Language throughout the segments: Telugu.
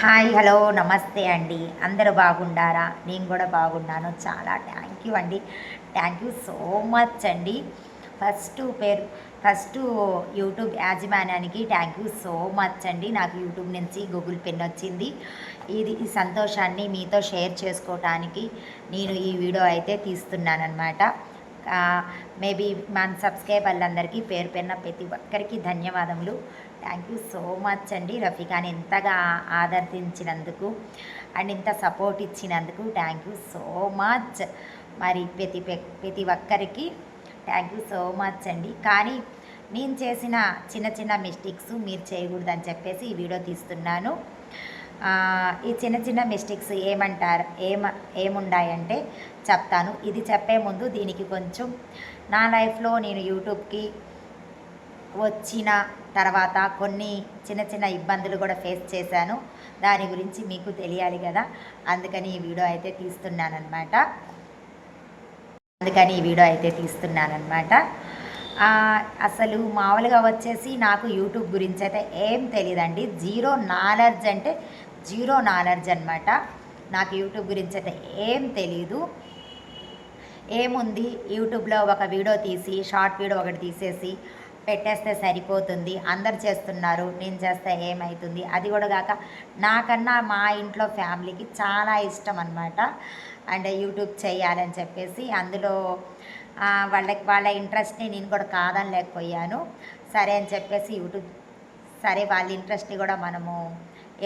హాయ్ హలో నమస్తే అండి. అందరూ బాగుండారా? నేను కూడా బాగున్నాను. చాలా థ్యాంక్ యూ అండి. థ్యాంక్ యూ సో మచ్ అండి. ఫస్ట్ పేరు ఫస్ట్ యూట్యూబ్ యాజమాన్యానికి థ్యాంక్ యూ సో మచ్ అండి. నాకు యూట్యూబ్ నుంచి గూగుల్ పెన్ వచ్చింది. ఇది ఈ సంతోషాన్ని మీతో షేర్ చేసుకోవటానికి నేను ఈ వీడియో అయితే తీస్తున్నానమాట మేబీ మన సబ్స్క్రైబర్లందరికీ పేరు పెన్న ప్రతి ఒక్కరికి ధన్యవాదములు. థ్యాంక్ యూ సో మచ్ అండి రఫీకాని ఎంతగా ఆదరించినందుకు అండ్ ఇంత సపోర్ట్ ఇచ్చినందుకు థ్యాంక్ యూ సో మచ్ మరి ప్రతి ప్రతి ఒక్కరికి థ్యాంక్ యూ సో మచ్ అండి. కానీ నేను చేసిన చిన్న చిన్న మిస్టేక్స్ మీరు చేయకూడదని చెప్పేసి ఈ వీడియో తీస్తున్నాను. ఈ చిన్న చిన్న మిస్టేక్స్ ఏమంటారు? ఏమ ఏముండాయంటే చెప్తాను. ఇది చెప్పే ముందు దీనికి కొంచెం నా లైఫ్లో నేను యూట్యూబ్కి వచ్చిన తర్వాత కొన్ని చిన్న చిన్న ఇబ్బందులు కూడా ఫేస్ చేశాను. దాని గురించి మీకు తెలియాలి కదా? అందుకని ఈ వీడియో అయితే తీస్తున్నానమాట అందుకని ఈ వీడియో అయితే తీస్తున్నానమాట అసలు మామూలుగా వచ్చేసి నాకు యూట్యూబ్ గురించి అయితే ఏం తెలియదండి జీరో నాలెడ్జ్ అంటే జీరో నాలెడ్జ్ అనమాట నాకు యూట్యూబ్ గురించి అయితే ఏం తెలీదు. ఏముంది? యూట్యూబ్లో ఒక వీడియో తీసి షార్ట్ వీడియో ఒకటి తీసేసి పెట్టేస్తే సరిపోతుంది. అందరు చేస్తున్నారు. నేను చేస్తే ఏమవుతుంది అది కూడా కాక నాకన్నా మా ఇంట్లో ఫ్యామిలీకి చాలా ఇష్టం అనమాట అండ్ యూట్యూబ్ చేయాలని చెప్పేసి అందులో వాళ్ళకి వాళ్ళ ఇంట్రెస్ట్ని నేను కూడా కాదనలేకపోయాను. సరే అని చెప్పేసి యూట్యూబ్ సరే వాళ్ళ ఇంట్రెస్ట్ని కూడా మనము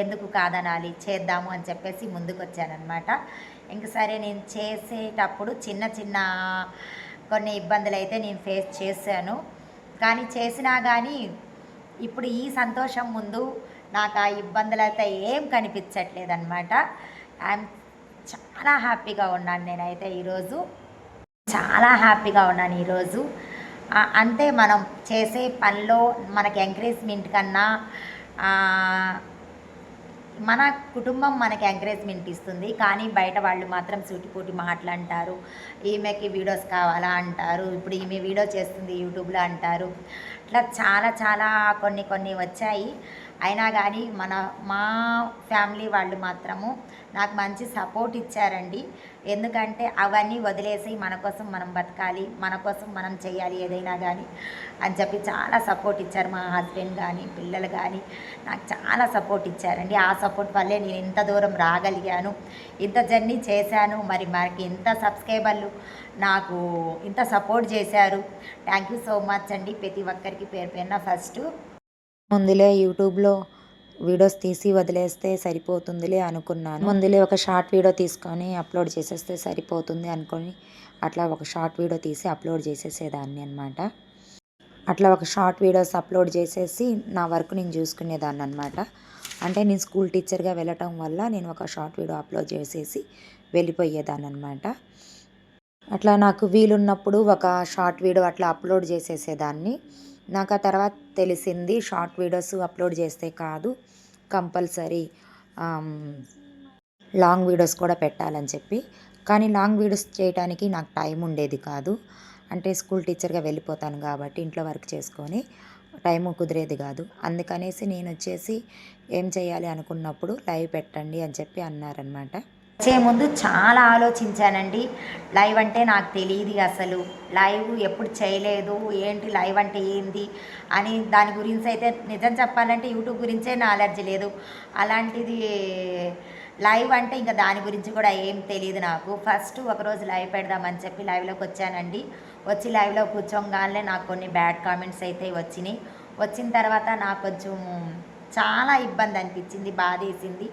ఎందుకు కాదనాలి చేద్దాము అని చెప్పేసి ముందుకు వచ్చానమాట ఇంక సరే నేను చేసేటప్పుడు చిన్న చిన్న కొన్ని ఇబ్బందులు అయితే నేను ఫేస్ చేశాను. కానీ చేసినా కానీ ఇప్పుడు ఈ సంతోషం ముందు నాకు ఆ ఇబ్బందులు అయితే ఏం కనిపించట్లేదు అనమాట ఐఎమ్ చాలా హ్యాపీగా ఉన్నాను నేనైతే ఈరోజు. చాలా హ్యాపీగా ఉన్నాను ఈరోజు. అంతే మనం చేసే పనిలో మనకి ఎంకరేజ్మెంట్ కన్నా మన కుటుంబం మనకి ఎంకరేజ్మెంట్ ఇస్తుంది. కానీ బయట వాళ్ళు మాత్రం సూటిపూటి మాటలంటారు ఈమెకి వీడియోస్ కావాలా అంటారు. ఇప్పుడు ఈమె వీడియో చేస్తుంది యూట్యూబ్లో అంటారు. ఇట్లా చాలా చాలా కొన్ని కొన్ని వచ్చాయి. అయినా కానీ మన మా ఫ్యామిలీ వాళ్ళు మాత్రము నాకు మంచి సపోర్ట్ ఇచ్చారండి. ఎందుకంటే అవన్నీ వదిలేసి మన కోసం మనం బతకాలి మన కోసం మనం చేయాలి ఏదైనా కానీ అని చెప్పి చాలా సపోర్ట్ ఇచ్చారు మా హస్బెండ్ కానీ పిల్లలు కానీ నాకు చాలా సపోర్ట్ ఇచ్చారండి. ఆ సపోర్ట్ వల్లే నేను ఇంత దూరం రాగలిగాను. ఇంత జర్నీ చేశాను. మరి మనకి ఇంత సబ్స్క్రైబర్లు నాకు ఇంత సపోర్ట్ చేశారు. థ్యాంక్ యూ సో మచ్ అండి. ప్రతి ఒక్కరికి పేరు పేరున ఫస్ట్ ముందులే యూట్యూబ్లో వీడియోస్ తీసి వదిలేస్తే సరిపోతుందిలే అనుకున్నాను. ముందులే ఒక షార్ట్ వీడియో తీసుకొని అప్లోడ్ చేసేస్తే సరిపోతుంది అనుకొని అట్లా ఒక షార్ట్ వీడియో తీసి అప్లోడ్ చేసేసేదాన్ని అనమాట అట్లా ఒక షార్ట్ వీడియోస్ అప్లోడ్ చేసేసి నా వర్క్ నేను చూసుకునేదాన్ని అనమాట అంటే నేను స్కూల్ టీచర్గా వెళ్ళటం వల్ల నేను ఒక షార్ట్ వీడియో అప్లోడ్ చేసేసి వెళ్ళిపోయేదాన్ని అనమాట అట్లా నాకు వీలున్నప్పుడు ఒక షార్ట్ వీడియో అట్లా అప్లోడ్ చేసేసేదాన్ని. నాకు ఆ తర్వాత తెలిసింది షార్ట్ వీడియోస్ అప్లోడ్ చేస్తే కాదు కంపల్సరీ లాంగ్ వీడియోస్ కూడా పెట్టాలని చెప్పి. కానీ లాంగ్ వీడియోస్ చేయడానికి నాకు టైం ఉండేది కాదు. అంటే స్కూల్ టీచర్గా వెళ్ళిపోతాను కాబట్టి ఇంట్లో వర్క్ చేసుకొని టైం కుదిరేది కాదు. అందుకనేసి నేను వచ్చేసి ఏం చేయాలి అనుకున్నప్పుడు లైవ్ పెట్టండి అని చెప్పి అన్నారనమాట వచ్చే ముందు చాలా ఆలోచించానండి. లైవ్ అంటే నాకు తెలియదు అసలు. లైవ్ ఎప్పుడు చేయలేదు ఏంటి లైవ్ అంటే ఏంది అని దాని గురించి అయితే నిజం చెప్పాలంటే యూట్యూబ్ గురించే నాలెడ్జ్ లేదు. అలాంటిది లైవ్ అంటే ఇంకా దాని గురించి కూడా ఏం తెలియదు నాకు. ఫస్ట్ ఒకరోజు లైవ్ పెడదామని చెప్పి లైవ్లోకి వచ్చానండి. వచ్చి లైవ్లో కూర్చోగానే నాకు కొన్ని బ్యాడ్ కామెంట్స్ అయితే వచ్చినాయి. వచ్చిన తర్వాత నాకు కొంచెం చాలా ఇబ్బంది అనిపించింది బాధ వేసింది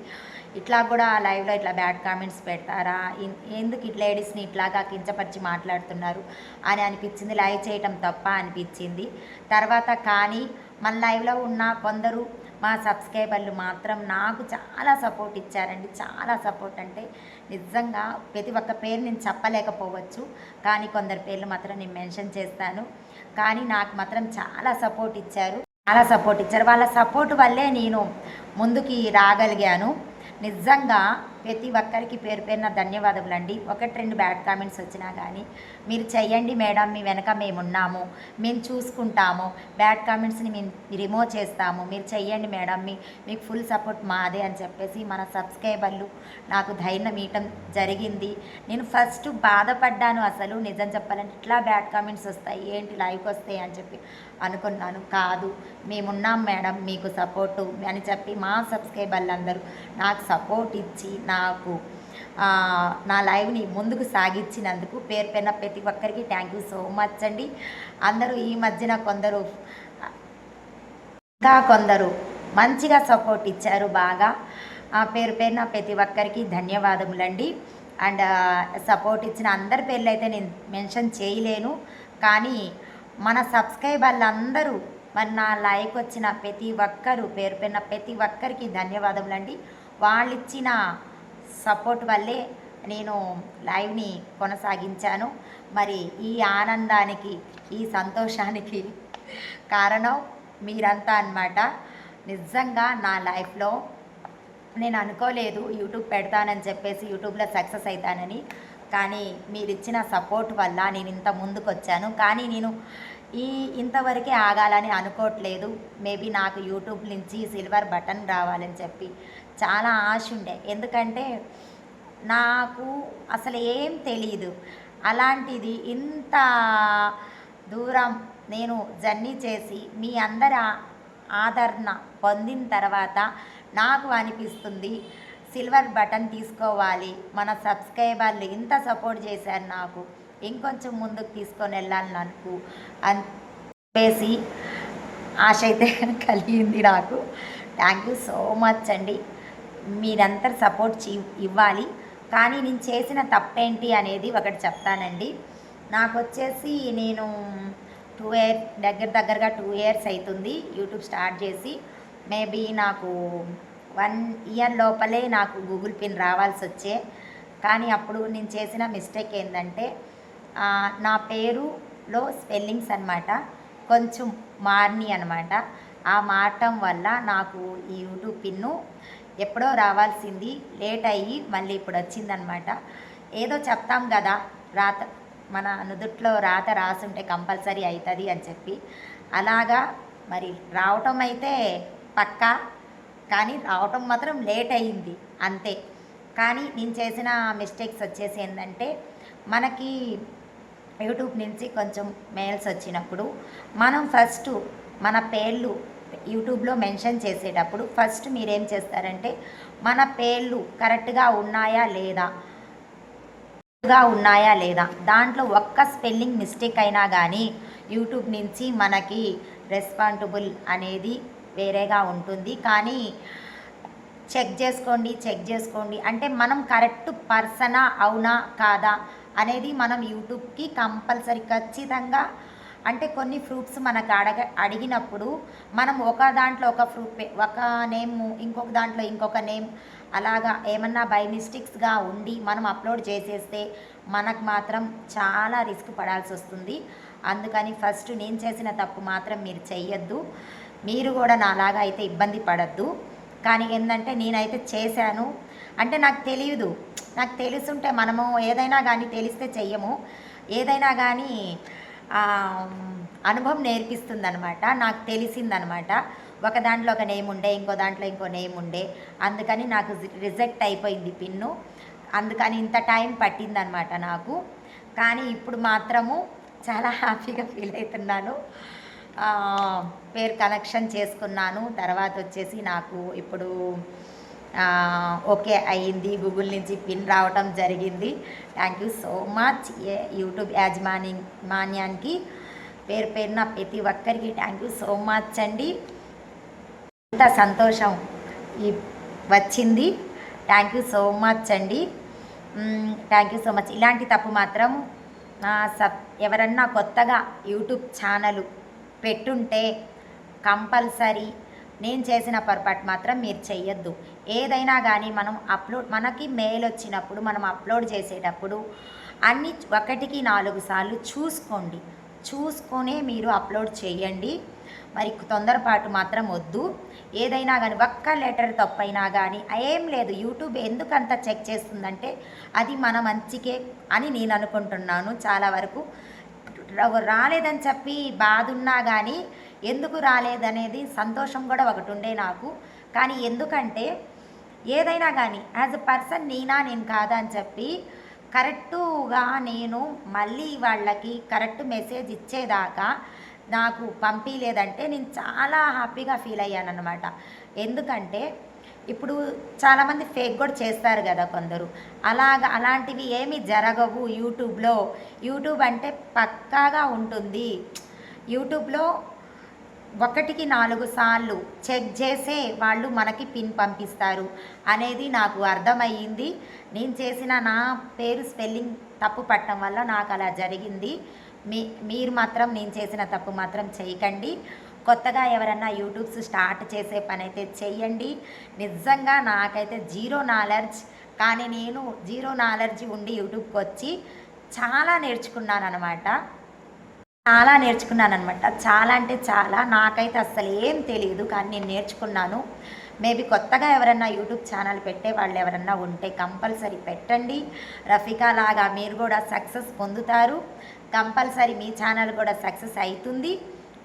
ఇట్లా కూడా లైవ్లో ఇట్లా బ్యాడ్ కామెంట్స్ పెడతారా? ఎందుకు ఇట్లా లేడీస్ని ఇట్లాగా కించపరిచి మాట్లాడుతున్నారు? అని అనిపించింది. లైవ్ చేయటం తప్ప అనిపించింది. తర్వాత కానీ మన లైవ్లో ఉన్న కొందరు మా సబ్స్క్రైబర్లు మాత్రం నాకు చాలా సపోర్ట్ ఇచ్చారండి. చాలా సపోర్ట్ అంటే నిజంగా ప్రతి ఒక్క పేరు నేను చెప్పలేకపోవచ్చు. కానీ కొందరు పేర్లు మాత్రం నేను మెన్షన్ చేస్తాను. కానీ నాకు మాత్రం చాలా సపోర్ట్ ఇచ్చారు. చాలా సపోర్ట్ ఇచ్చారు. వాళ్ళ సపోర్ట్ వల్లే నేను ముందుకి రాగలిగాను. నిజంగా ప్రతి ఒక్కరికి పేరు పేరున ధన్యవాదములండి. ఒకటి రెండు బ్యాడ్ కామెంట్స్ వచ్చినా కానీ మీరు చెయ్యండి మేడం మీ వెనక మేము ఉన్నాము మేము చూసుకుంటాము బ్యాడ్ కామెంట్స్ని మేము రిమూవ్ చేస్తాము మీరు చెయ్యండి మేడం మీ మీకు ఫుల్ సపోర్ట్ మాదే అని చెప్పేసి మన సబ్స్క్రైబర్లు నాకు ధైర్యం ఇవ్వటం జరిగింది. నేను ఫస్ట్ బాధపడ్డాను అసలు నిజం చెప్పాలంటే ఇట్లా బ్యాడ్ కామెంట్స్ వస్తాయి ఏంటి లైవ్కి వస్తాయి అని చెప్పి. అనుకున్నాను. కాదు మేమున్నాం మేడం మీకు సపోర్టు అని చెప్పి మా సబ్స్క్రైబర్లు అందరూ నాకు సపోర్ట్ ఇచ్చి నాకు నా లైవ్ని ముందుకు సాగించినందుకు పేరు పెన్న ప్రతి ఒక్కరికి థ్యాంక్ యూ సో మచ్ అండి. అందరూ ఈ మధ్యన కొందరు ఇంకా కొందరు మంచిగా సపోర్ట్ ఇచ్చారు బాగా. ఆ పేరు పేరున ప్రతి ఒక్కరికి ధన్యవాదములండి. అండ్ సపోర్ట్ ఇచ్చిన అందరి పేర్లు అయితే నేను మెన్షన్ చేయలేను. కానీ మన సబ్స్క్రైబర్లు అందరూ మరి నా లైక్ వచ్చిన ప్రతి ఒక్కరు పేరు పెన్న ప్రతి ఒక్కరికి ధన్యవాదములండి. వాళ్ళు ఇచ్చిన సపోర్ట్ వల్లే నేను లైవ్ని కొనసాగించాను. మరి ఈ ఆనందానికి ఈ సంతోషానికి కారణం మీరంతా అన్నమాట. నిజంగా నా లైఫ్లో నేను అనుకోలేదు యూట్యూబ్ పెడతానని చెప్పేసి యూట్యూబ్లో సక్సెస్ అవుతానని. కానీ మీరు ఇచ్చిన సపోర్ట్ వల్ల నేను ఇంత ముందుకు వచ్చాను కానీ నేను ఈ ఇంతవరకే ఆగాలని అనుకోవట్లేదు. మేబీ నాకు యూట్యూబ్ నుంచి సిల్వర్ బటన్ రావాలని చెప్పి చాలా ఆశ ఉండే. ఎందుకంటే నాకు అసలు ఏం తెలియదు అలాంటిది ఇంత దూరం నేను జర్నీ చేసి మీ అందరి ఆదరణ పొందిన తర్వాత నాకు అనిపిస్తుంది సిల్వర్ బటన్ తీసుకోవాలి. మన సబ్స్క్రైబర్లు ఇంత సపోర్ట్ చేశారు నాకు. ఇంకొంచెం ముందుకు తీసుకొని వెళ్ళాలి నాకు అని చెప్పేసి ఆశ అయితే కలిగింది నాకు. థ్యాంక్ యూ సో మచ్ అండి. మీరంతా సపోర్ట్ ఇవ్వాలి. కానీ నేను చేసిన తప్పేంటి అనేది ఒకటి చెప్తానండి. నాకు వచ్చేసి నేను టూ ఇయర్ దగ్గర దగ్గరగా టూ ఇయర్స్ అవుతుంది యూట్యూబ్ స్టార్ట్ చేసి. మేబీ నాకు వన్ ఇయర్ లోపలే నాకు గూగుల్ పిన్ రావాల్సి వచ్చే. కానీ అప్పుడు నేను చేసిన మిస్టేక్ ఏంటంటే నా పేరులో స్పెల్లింగ్స్ అన్నమాట. కొంచెం మార్ని అనమాట ఆ మారటం వల్ల నాకు ఈ యూట్యూబ్ పిన్ను ఎప్పుడో రావాల్సింది. లేట్ అయ్యి మళ్ళీ ఇప్పుడు వచ్చిందనమాట ఏదో చెప్తాం కదా రాత మన నుదుట్లో రాత రాసుంటే కంపల్సరీ అవుతుంది అని చెప్పి. అలాగా మరి రావటం అయితే పక్కా. కానీ రావటం మాత్రం లేట్ అయ్యింది అంతే. కానీ నేను చేసిన మిస్టేక్స్ వచ్చేసి ఏంటంటే మనకి యూట్యూబ్ నుంచి కొంచెం మెయిల్స్ వచ్చినప్పుడు మనం ఫస్ట్ మన పేర్లు యూట్యూబ్లో మెన్షన్ చేసేటప్పుడు ఫస్ట్ మీరేం చేస్తారంటే మన పేర్లు కరెక్ట్గా ఉన్నాయా లేదా? ఉన్నాయా లేదా? దాంట్లో ఒక్క స్పెల్లింగ్ మిస్టేక్ అయినా కానీ యూట్యూబ్ నుంచి మనకి రెస్పాన్సిబుల్ అనేది వేరేగా ఉంటుంది. కానీ చెక్ చేసుకోండి చెక్ చేసుకోండి. అంటే మనం కరెక్ట్ పర్సనా అవునా కాదా అనేది మనం యూట్యూబ్కి కంపల్సరీ ఖచ్చితంగా అంటే కొన్ని ప్రూఫ్స్ మనకు అడగ అడిగినప్పుడు మనం ఒక దాంట్లో ఒక ఫ్రూట్ ఒక నేమ్ ఇంకొక దాంట్లో ఇంకొక నేమ్ అలాగా ఏమన్నా బై మిస్టేక్స్గా ఉండి మనం అప్లోడ్ చేసేస్తే మనకు మాత్రం చాలా రిస్క్ పడాల్సి వస్తుంది అందుకని ఫస్ట్ నేను చేసిన తప్పు మాత్రం మీరు చెయ్యొద్దు. మీరు కూడా నాలాగా అయితే ఇబ్బంది పడద్దు. కానీ ఏంటంటే నేనైతే చేశాను. అంటే నాకు తెలియదు నాకు తెలుసుంటే మనము ఏదైనా కానీ తెలిస్తే చెయ్యము. ఏదైనా కానీ అనుభవం అనుభవం నేర్పిస్తుందనమాట. నాకు తెలిసిందనమాట. ఒక దాంట్లో ఒక నేమ్ ఉండే ఇంకో దాంట్లో ఇంకో నేమ్ ఉండే. అందుకని నాకు రిజెక్ట్ అయిపోయింది పిన్ను. అందుకని ఇంత టైం పట్టిందనమాట నాకు. కానీ ఇప్పుడు మాత్రము చాలా హ్యాపీగా ఫీల్ అవుతున్నాను. పేరు కనెక్షన్ చేసుకున్నాను. తర్వాత వచ్చేసి నాకు ఇప్పుడు ఓకే అయ్యింది. గూగుల్ నుంచి పిన్ రావటం జరిగింది. Thank you so much. A- YouTube యాజమాని మాన్యానికి పేరు పేరున ప్రతి ఒక్కరికి థ్యాంక్ యూ సో మచ్ అండి. ఎంత సంతోషం ఈ వచ్చింది. థ్యాంక్ యూ సో మచ్ అండి. Thank you so much. ఇలాంటి తప్పు మాత్రం సబ్ ఎవరన్నా కొత్తగా యూట్యూబ్ ఛానల్ పెట్టుంటే కంపల్సరీ నేను చేసిన పొరపాటు మాత్రం మీరు చెయ్యొద్దు. ఏదైనా కానీ మనం అప్లోడ్ మనకి మెయిల్ వచ్చినప్పుడు మనం అప్లోడ్ చేసేటప్పుడు అన్ని ఒకటికి నాలుగు సార్లు చూసుకోండి. చూసుకొనే మీరు అప్లోడ్ చేయండి మరి తొందరపాటు మాత్రం వద్దు. ఏదైనా కానీ ఒక్క లెటర్ తప్పైనా కానీ ఏం లేదు యూట్యూబ్ ఎందుకంత చెక్ చేస్తుందంటే అది మన మంచికే అని నేను అనుకుంటున్నాను చాలా వరకు. రాలేదని చెప్పి బాధ ఉన్నా కానీ ఎందుకు రాలేదనేది సంతోషం కూడా ఒకటి ఉండే నాకు. కానీ ఎందుకంటే ఏదైనా కానీ యాజ్ అ పర్సన్ నేనా నేను కాదా అని చెప్పి కరెక్టుగా నేను మళ్ళీ వాళ్ళకి కరెక్ట్ మెసేజ్ ఇచ్చేదాకా నాకు పంపించలేదంటే నేను చాలా హ్యాపీగా ఫీల్ అయ్యాను అనమాట ఎందుకంటే ఇప్పుడు చాలామంది ఫేక్ కూడా చేస్తారు కదా కొందరు. అలాగ అలాంటివి ఏమీ జరగవు యూట్యూబ్లో. యూట్యూబ్ అంటే పక్కాగా ఉంటుంది. యూట్యూబ్లో ఒకటికి నాలుగు సార్లు చెక్ చేసే వాళ్ళు మనకి పిన్ పంపిస్తారు. అనేది నాకు అర్థమయ్యింది. నేను చేసిన నా పేరు స్పెల్లింగ్ తప్పు పట్టడం వల్ల నాకు అలా జరిగింది. మీ మీరు మాత్రం నేను చేసిన తప్పు మాత్రం చేయకండి. కొత్తగా ఎవరన్నా యూట్యూబ్స్ స్టార్ట్ చేసే పని అయితే చెయ్యండి. నిజంగా నాకైతే జీరో నాలెడ్జ్ కానీ నేను జీరో నాలెడ్జ్ ఉండి యూట్యూబ్కి వచ్చి చాలా నేర్చుకున్నాను అనమాట చాలా నేర్చుకున్నాను అనమాట చాలా అంటే చాలా. నాకైతే అస్సలు ఏం తెలియదు కానీ నేను నేర్చుకున్నాను. మేబీ కొత్తగా ఎవరన్నా యూట్యూబ్ ఛానల్ పెట్టే వాళ్ళు ఎవరన్నా ఉంటే కంపల్సరీ పెట్టండి. రఫికా లాగా మీరు కూడా సక్సెస్ పొందుతారు. కంపల్సరీ మీ ఛానల్ కూడా సక్సెస్ అవుతుంది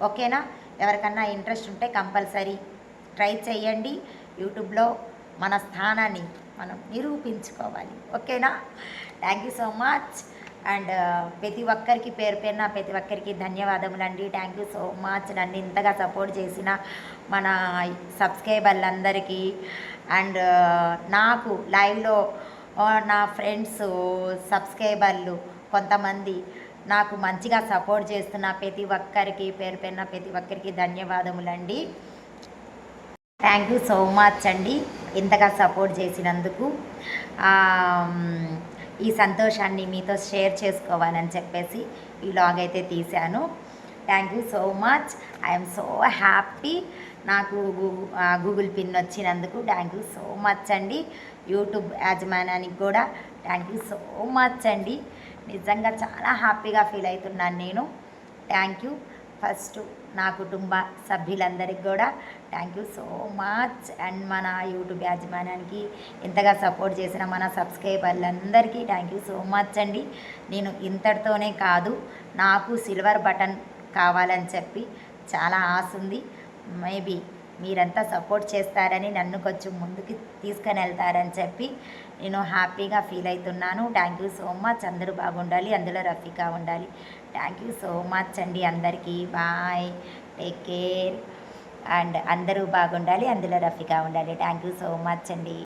ఓకేనా? ఎవరికన్నా ఇంట్రెస్ట్ ఉంటే కంపల్సరీ ట్రై చేయండి. యూట్యూబ్లో మన స్థానాన్ని మనం నిరూపించుకోవాలి. ఓకేనా? Thank you so much and ప్రతి ఒక్కరికి పేరు పేరున ప్రతి ఒక్కరికి ధన్యవాదములండి. థ్యాంక్ యూ సో మచ్ నన్ను ఇంతగా సపోర్ట్ చేసిన మన సబ్స్క్రైబర్లందరికీ అండ్ uh, నాకు లైవ్లో uh, నా ఫ్రెండ్స్ సబ్స్క్రైబర్లు కొంతమంది నాకు మంచిగా సపోర్ట్ చేస్తున్న ప్రతి ఒక్కరికి పేరు పేరున ప్రతి ఒక్కరికి ధన్యవాదములండి. థ్యాంక్ యూ సో మచ్ అండి ఇంతగా సపోర్ట్ చేసినందుకు. ఈ సంతోషాన్ని మీతో షేర్ చేసుకోవాలని చెప్పేసి ఈ లాగ్ అయితే తీశాను. Thank you so much I'm so happy నాకు గూగుల్ పిన్ వచ్చినందుకు థ్యాంక్ యూ సో మచ్ అండి. యూట్యూబ్ యాజమాన్యానికి కూడా థ్యాంక్ యూ సో మచ్ అండి. నిజంగా చాలా హ్యాపీగా ఫీల్ అవుతున్నాను నేను. థ్యాంక్ యూ ఫస్ట్ నా కుటుంబ సభ్యులందరికీ కూడా thank you so much and మన యూట్యూబ్ యాజమాన్యానికి ఇంతగా సపోర్ట్ చేసిన మన సబ్స్క్రైబర్లందరికీ థ్యాంక్ యూ సో మచ్ అండి. నేను ఇంతటితోనే కాదు నాకు సిల్వర్ బటన్ కావాలని చెప్పి చాలా ఆశ ఉంది. మేబీ మీరంతా సపోర్ట్ చేస్తారని నన్ను కొంచెం ముందుకు తీసుకొని వెళ్తారని చెప్పి నేను హ్యాపీగా ఫీల్ అవుతున్నాను. థ్యాంక్ యూ సో మచ్ అందరూ బాగుండాలి. అందులో రఫీగా ఉండాలి. థ్యాంక్ యూ సో మచ్ అండి అందరికీ. బాయ్ టేక్ కేర్ అండ్ అందరూ బాగుండాలి. అందులో రఫీగా ఉండాలి. థ్యాంక్ యూ సో మచ్ అండి.